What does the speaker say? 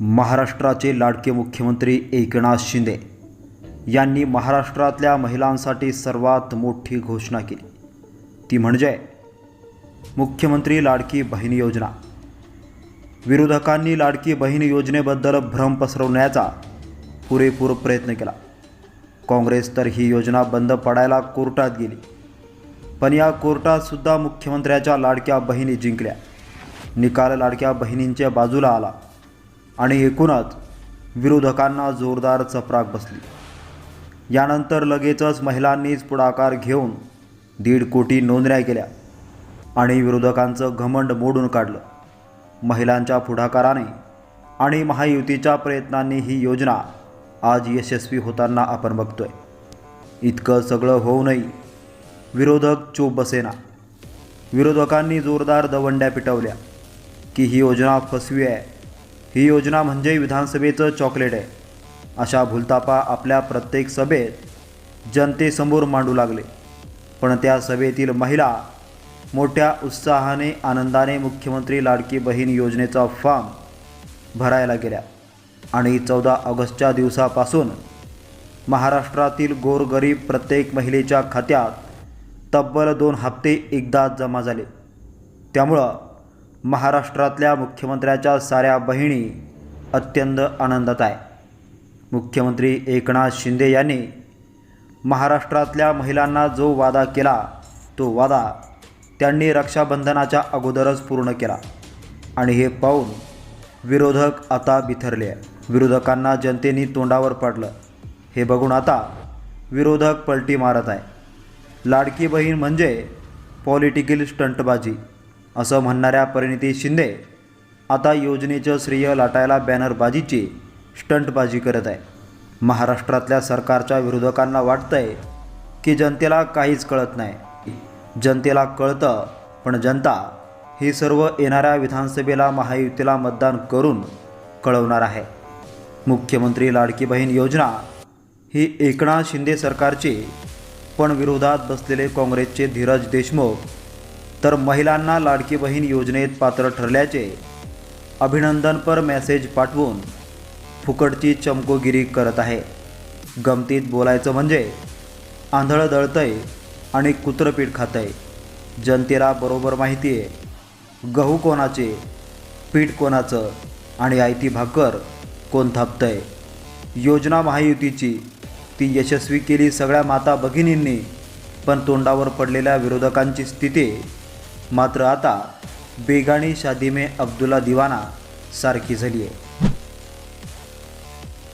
महाराष्ट्राचे लाडके मुख्यमंत्री एकनाथ शिंदे यांनी महाराष्ट्रातल्या महिलांसाठी सर्वात मोठी घोषणा केली. ती म्हणजे मुख्यमंत्री लाडकी बहीण योजना. विरोधकांनी लाडकी बहीण योजनेबद्दल भ्रम पसरवण्याचा पुरेपूर प्रयत्न केला. काँग्रेस तर ही योजना बंद पडायला कोर्टात गेली. पण या कोर्टातसुद्धा मुख्यमंत्र्याच्या लाडक्या बहिणी जिंकल्या. निकाल लाडक्या बहिणींच्या बाजूला आला. आणि एकूणच विरोधकांना जोरदार चपराक बसली. यानंतर लगेचच महिलांनीच पुढाकार घेऊन दीड कोटी नोंदण्या केल्या आणि विरोधकांचं घमंड मोडून काढलं. महिलांच्या पुढाकाराने आणि महायुतीच्या प्रयत्नांनी ही योजना आज यशस्वी होताना आपण बघतोय. इतकं सगळं होऊनही विरोधक चोप बसेना. विरोधकांनी जोरदार दवंड्या पिटवल्या की ही योजना फसवी आहे. ही योजना म्हणजे विधानसभेचं चॉकलेट आहे. अशा भूलतापा आपल्या प्रत्येक सभेत जनतेसमोर मांडू लागले. पण त्या सभेतील महिला मोठ्या उत्साहाने आनंदाने मुख्यमंत्री लाडकी बहीण योजनेचा फॉर्म भरायला गेल्या. आणि चौदा ऑगस्टच्या दिवसापासून महाराष्ट्रातील गोरगरीब प्रत्येक महिलेच्या खात्यात तब्बल दोन हप्ते एकदा जमा झाले. त्यामुळं महाराष्ट्रातल्या मुख्यमंत्र्याच्या साऱ्या बहिणी अत्यंत आनंदात आहे. मुख्यमंत्री एकनाथ शिंदे यांनी महाराष्ट्रातल्या महिलांना जो वादा केला तो वादा त्यांनी रक्षाबंधनाच्या अगोदरच पूर्ण केला. आणि हे पाहून विरोधक आता बिथरले आहे विरोधकांना जनतेने तोंडावर पडलं. हे बघून आता विरोधक पलटी मारत आहे लाडकी बहीण म्हणजे पॉलिटिकल स्टंटबाजी. असं म्हणणाऱ्या परिणिती शिंदे आता योजनेचं श्रेय लाटायला बॅनरबाजीची स्टंटबाजी करत आहे. महाराष्ट्रातल्या सरकारच्या विरोधकांना वाटतंय की जनतेला काहीच कळत नाही. जनतेला कळतं पण जनता ही सर्व येणाऱ्या विधानसभेला महायुतीला मतदान करून कळवणार आहे. मुख्यमंत्री लाडकी बहीण योजना ही एकनाथ शिंदे सरकारची पण विरोधात बसलेले काँग्रेसचे धीरज देशमुख तर महिलांना लाडकी बहीण योजनेत पात्र ठरल्याचे अभिनंदनपर मेसेज पाठवून फुकटची चमकोगिरी करत आहे. गमतीत बोलायचं म्हणजे आंधळं दळतंय आणि कुत्रपीठ खातंय. जनतेला बरोबर माहिती आहे गहू कोणाचे पीठ कोणाचं आणि आयती भाकर कोण थापतंय? योजना महायुतीची ती यशस्वी केली सगळ्या माता भगिनींनी पण तोंडावर पडलेल्या विरोधकांची स्थिती मात्र आता बेगाणी शादी में अब्दुल्ला दिवाना सारखी झाली आहे